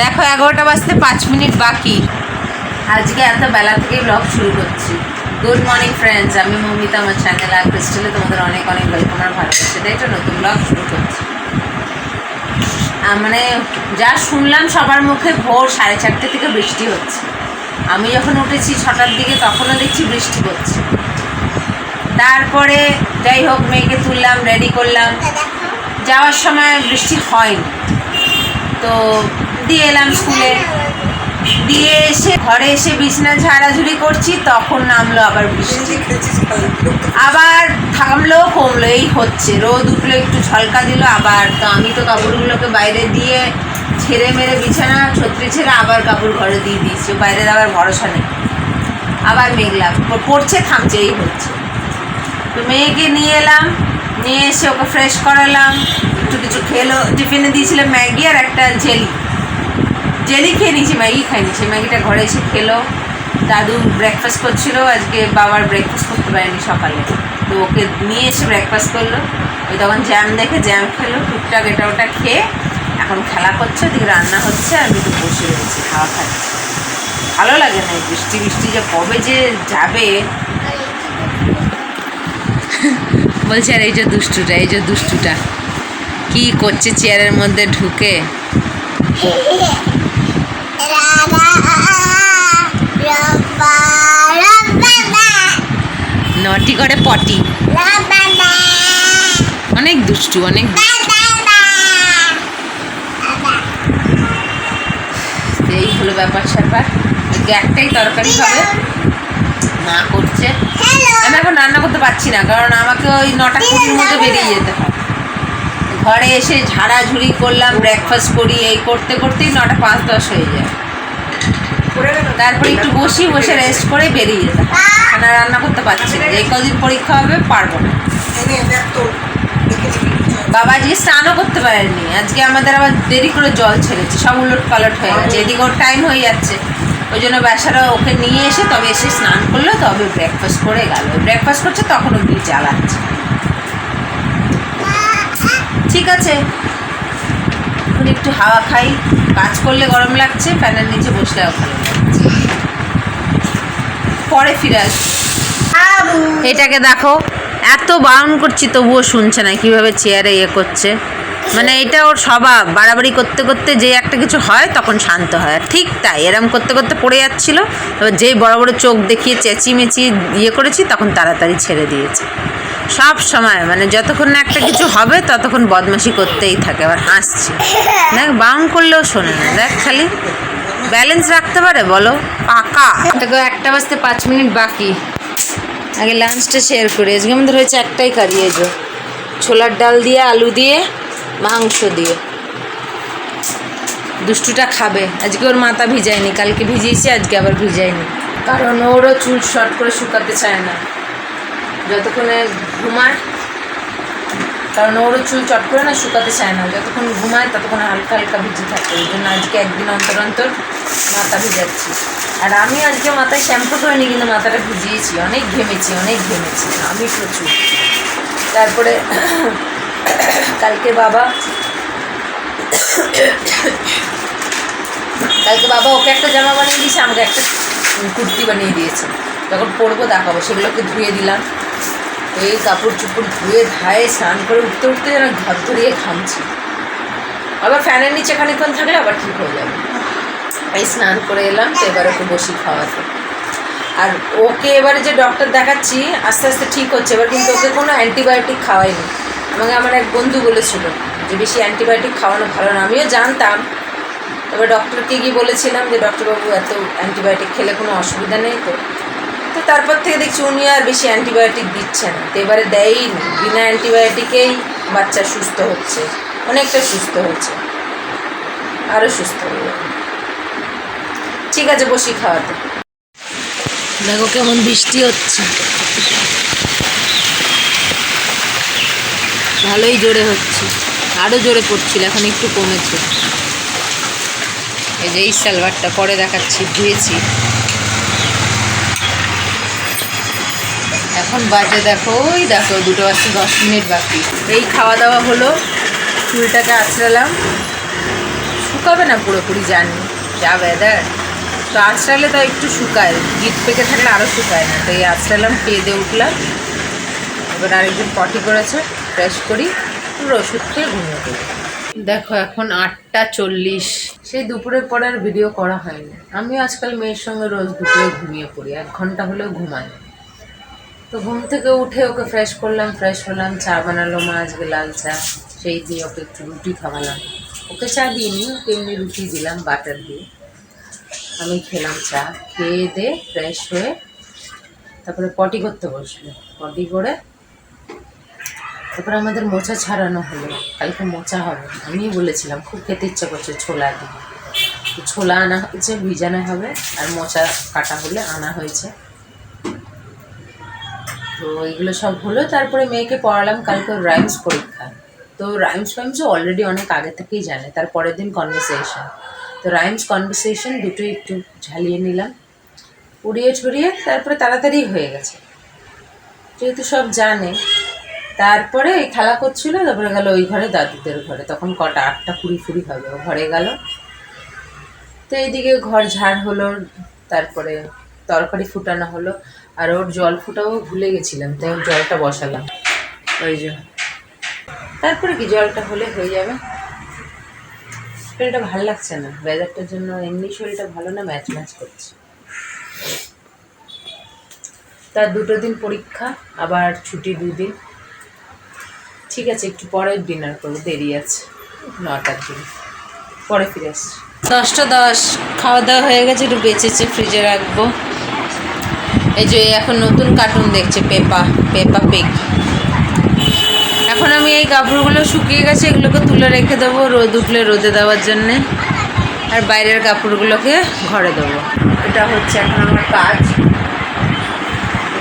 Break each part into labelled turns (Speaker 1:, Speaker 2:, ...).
Speaker 1: দেখো, এগারোটা বাজতে পাঁচ মিনিট বাকি। আজকে এত বেলা থেকেই ব্লগ শুরু করছি। গুড মর্নিং ফ্রেন্ডস আমি মৌমিতা, আমার চ্যানেল আর ক্রিস্টালে তোমাদের অনেক অনেক ওয়েলকাম আর ভালোবাসে। তাই তো নতুন ব্লগ শুরু করছি। মানে যা শুনলাম সবার মুখে ভোর সাড়ে চারটে থেকে বৃষ্টি হচ্ছে। আমি যখন উঠেছি ছটার দিকে, তখনও দেখছি বৃষ্টি হচ্ছে। তারপরে যাই হোক, মেয়েকে তুললাম রেডি করলাম। যাওয়ার সময় বৃষ্টি হয়নি। তো দিয়ে এলাম স্কুলে। দিয়ে এসে ঘরে এসে বিছনা ঝাড়াঝুড়ি করছি, তখন নামলো আবার বৃষ্টি। আবার থামলো, কমলো, এই হচ্ছে। রোদ উঠল, একটু ঝলকা দিল, আবার তো আমি তো কাপড়গুলোকে বাইরে দিয়ে ছেড়ে মেরে বিছানা, ছত্রি ছেড়ে আবার কাপড় ঘরে দিয়ে দিয়েছি। বাইরে আবার ভরসা নেই। আবার মেঘলা, পড়ছে, থামছে, এই হচ্ছে। তো মেয়েকে নিয়ে এলাম নিয়ে এসে ওকে ফ্রেশ করালাম। একটু কিছু খেলো টিফিনে দিয়েছিলাম ম্যাগি আর একটা জেলি। জেলি খেয়ে নিয়েছি, ম্যাগি খাইনি। সে ম্যাগিটা ঘরে এসে খেলো। দাদু ব্রেকফাস্ট করছিল, আজকে বাবার ব্রেকফাস্ট করতে পারেনি সকালে। তো ওকে নিয়ে এসে ব্রেকফাস্ট করল। ওই তখন জ্যাম দেখে জ্যাম খেলো। টুকটাক এটা ওটা খেয়ে এখন খেলা করছে, ওদিকে রান্না হচ্ছে আমি তো বসে রয়েছি, খাওয়া খাচ্ছি। ভালো লাগে না বৃষ্টি। বৃষ্টি যে কবে যে যাবে। বলছে, আর এই যে দুষ্টুটা, এই যে দুষ্টুটা, কি করছে চেয়ারের মধ্যে ঢুকে? নটি করে পটি। অনেক দুষ্টু, অনেক। এই হলো ব্যাপার স্যাপার একটাই তরকারি হবে। মা করছে আমি এখন রান্না করতে পারছি না কারণ আমাকে ওই নটা কুড়ির মধ্যে বেরিয়ে যেতে হয়। ঘরে এসে ঝাড়াঝুড়ি করলাম ব্রেকফাস্ট করি এই করতে করতেই নটা পাঁচ দশ হয়ে যায়। তারপরে একটু বসি বসে রেস্ট করে বেরিয়ে যেতে হয়। আর রান্না করতে পারছি না এই কদিন পরীক্ষা হবে পারব না। বাবা আজকে স্নানও করতে পারেনি আজকে আমাদের আবার দেরি করে জল ছেড়েছে সব উলট পালট হয়ে গেছে এদিকে ওর টাইম হয়ে যাচ্ছে। ওই জন্য বেসারা ওকে নিয়ে এসে তবে এসে স্নান করল, তবে ব্রেকফাস্ট করে গেল। ব্রেকফাস্ট করছে, তখন ওকে জ্বালাচ্ছে। ঠিক আছে। এখন একটু হাওয়া খাই। কাজ করলে গরম লাগছে ফ্যানের নিচে বসলেও ভালো লাগছে। পরে ফিরে আসব। এটাকে দেখো, এত বারণ করছি, তবুও শুনছে না কীভাবে চেয়ারে ইয়ে করছে। মানে এটা ওর স্বভাব। বাড়াবাড়ি করতে করতে যে একটা কিছু হয়, তখন শান্ত হয়। ঠিক তাই, এরম করতে করতে পড়ে যাচ্ছিল। এবার যেই বড় বড় চোখ দেখিয়ে চেঁচিমেচি ইয়ে করেছি, তখন তাড়াতাড়ি ছেড়ে দিয়েছে। সব সময় মানে যতক্ষণ না একটা কিছু হবে, ততক্ষণ বদমাশি করতেই থাকে, আবার হাসছে। দেখ বারণ করলেও শোনে না। দেখ খালি, ব্যালেন্স রাখতে পারে, বলো? পাকা। দেখো, একটা বাজতে পাঁচ মিনিট বাকি। আগে লাঞ্চটা শেয়ার করি। আজকে আমাদের হয়েছে একটাই কারি এই ছোলার ডাল দিয়ে, আলু দিয়ে মাংস দিয়ে। দুষ্টুটা খাবে। আজকে ওর মাথা ভিজায়নি, কালকে ভিজিয়েছি, আজকে আবার ভিজায়নি। কারণ ওরও চুল শর্ট করে শুকাতে চায় না। যতক্ষণে ঘুমায়, কারণ ওরও চুল চট করে না, শুকাতে চায় না। যতক্ষণ ঘুমায়, ততক্ষণ হালকা হালকা ভিজে থাকে। ওই জন্য আজকে একদিন অন্তর অন্তর মাথা ভিজাচ্ছি। আর আমি আজকে মাথায় শ্যাম্পু করিনি, কিন্তু মাথাটা ভিজিয়েছি। অনেক ঘেমেছি অনেক ঘেমেছি। আমি প্রচুর। তারপরে কালকে বাবা কালকে বাবা ওকে একটা জামা বানিয়ে দিয়েছে, আমাকে একটা কুর্তি বানিয়ে দিয়েছে। যখন পরবো দেখাবো, সেগুলোকে ধুয়ে দিলাম। এই কাপড় চুপড় ধুয়ে ধায়ে স্নান করে উঠতে উঠতে যেন ঘর ধরিয়ে ঘামছি। আবার ফ্যানের নিচে খানিক্ষণ থাকলে আবার ঠিক হয়ে যাবে। এই স্নান করে এলাম, তো এবার ওকে বসি খাওয়াতে। আর ওকে এবারে যে ডক্টর দেখাচ্ছি, আস্তে আস্তে ঠিক হচ্ছে। এবার কিন্তু ওকে কোনো অ্যান্টিবায়োটিক খাওয়াইনি। আমাকে আমার এক বন্ধু বলেছিল যে বেশি অ্যান্টিবায়োটিক খাওয়ানো ভালো না। আমিও জানতাম। তবে ডক্টরকে গিয়ে বলেছিলাম যে ডক্টরবাবু এত অ্যান্টিবায়োটিক খেলে কোনো অসুবিধা নেই তো? তো তারপর থেকে দেখছি উনি আর বেশি অ্যান্টিবায়োটিক দিচ্ছে না। তো এবারে দেয়ই বিনা অ্যান্টিবায়োটিকেই বাচ্চা সুস্থ হচ্ছে। অনেকটা সুস্থ হচ্ছে। আরও সুস্থ হয়ে ঠিক আছে, বসি খাওয়াতে। দেখো কেমন বৃষ্টি হচ্ছে। ভালোই জোরে হচ্ছে। আরও জোরে পড়ছিল, এখন একটু কমেছে। এই যে এই সালোয়ারটা পরে দেখাচ্ছি, ধুয়েছি। এখন বাজে দেখো, ওই দেখো, দুটো বাজতে দশ মিনিট বাকি। এই খাওয়া দাওয়া হলো, চুলটাকে আঁচড়ালাম। শুকাবে না পুরোপুরি, জানি। যা ওয়েদার তো আঁচড়ালে তো একটু শুকায়। গিট পেকে থাকলে আরও শুকায় না। তো এই আঁচড়ালাম, খেয়ে দিয়ে উঠলাম। এবার আরেকজন পটি করেছে। ফ্রেশ করি ওষুধ খেয়ে ঘুমিয়ে পড়ি। দেখো, এখন আটটা চল্লিশ। সেই দুপুরের পরে আর ভিডিও করা হয়নি। আমিও আজকাল মেয়ের সঙ্গে রোজ দুপুরে ঘুমিয়ে পড়ি, এক ঘণ্টা হলেও ঘুমাই তো ঘুম থেকে উঠে ওকে ফ্রেশ করলাম ফ্রেশ হলাম, চা বানালো, মা আজকে লাল চা, সেই দিয়ে ওকে একটু রুটি খাওয়ালাম। ওকে চা দিইনি, ওকে এমনি রুটি দিলাম বাটার দিয়ে। আমি খেলাম চা, খেয়ে দিয়ে ফ্রেশ হয়ে তারপরে পটি করতে বসল। পটি করে তারপরে আমাদের মোচা ছাড়ানো হলো। কালকে মোচা হবে। আমিই বলেছিলাম, খুব খেতে ইচ্ছা করছে ছোলা দিয়ে। তো ছোলা আনা হয়েছে, ভিজানো হবে, আর মোচা কাটা হলে আনা হয়েছে। তো এইগুলো সব হলো, তারপরে মেয়েকে পড়ালাম কালকে রাইমস পরীক্ষা। তো রাইমস ফাইমসও অলরেডি অনেক আগে থেকেই জানে, তার পরের দিন কনভারসেশন তো রাইমস কনভারসেশন দুটোই একটু ঝালিয়ে নিলাম। উড়িয়ে ছড়িয়ে তারপরে তাড়াতাড়ি হয়ে গেছে। যেহেতু সব জানে তারপরে ওই খেলা করছিল, তারপরে গেল ওই ঘরে দাদুদের ঘরে। তখন কটা আটটা কুড়ি ফুড়ি হবে, ও ঘরে গেল। তো এইদিকে ঘর ঝাড় হলো, তারপরে তরকারি ফুটানো হলো। আর ওর জল ফুটাও ভুলে গেছিলাম, তাই ওর জলটা বসালাম। ওই যে। তারপরে কি জলটা হলে হয়ে যাবে। শরীরটা ভালো লাগছে না ওয়েদারটার জন্য এমনি শরীরটা ভালো না ম্যাচ ম্যাচ করছে। তার দুটো দিন পরীক্ষা, আবার ছুটি দুদিন। ঠিক আছে, একটু পরে ডিনার করব, দেরি আছে, নটার দিন পরে ফিরে আসছি। দশটা দশ, খাওয়া দাওয়া হয়ে গেছে, একটু বেঁচেছে ফ্রিজে রাখব। এই যে এখন নতুন কার্টুন দেখছে, পেপা পেপা পেক এখন আমি এই কাপড়গুলো শুকিয়ে গেছে, এগুলোকে তুলে রেখে দেবো, রোদ উঠলে রোদে দেওয়ার জন্যে। আর বাইরের কাপড়গুলোকে ঘরে দেবো। এটা হচ্ছে এখন আমার কাজ।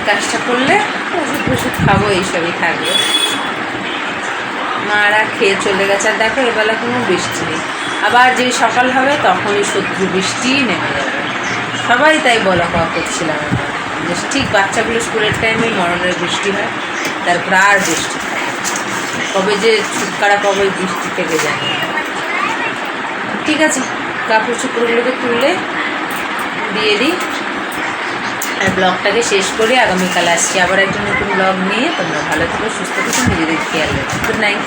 Speaker 1: কাজটা করলে ওষুধ ওষুধ খাব, এইসবই থাকবে। মারা খেয়ে চলে গেছে। আর দেখো, এবেলা কোনো বৃষ্টি নেই। আবার যেই সকাল হবে, তখনই শত্রু বৃষ্টিই নেমে যাবে। সবাই তাই বলা কওয়া করছিলাম। যে ঠিক বাচ্চাগুলো স্কুলের টাইমে মরণের বৃষ্টি হয়, তারপর আর বৃষ্টি কবে যে ছুটকারা, কবে বৃষ্টি থেকে না। ঠিক আছে, কাপড় চোপড়গুলোকে তুললে দিয়ে দিই। আর ব্লগটাকে শেষ করে আগামীকাল আসছি। আবার একটা নতুন ব্লগ নিয়ে তোমরা ভালো থেকো, সুস্থ থেকো, নিজেদের খেয়াল রাখো। Good night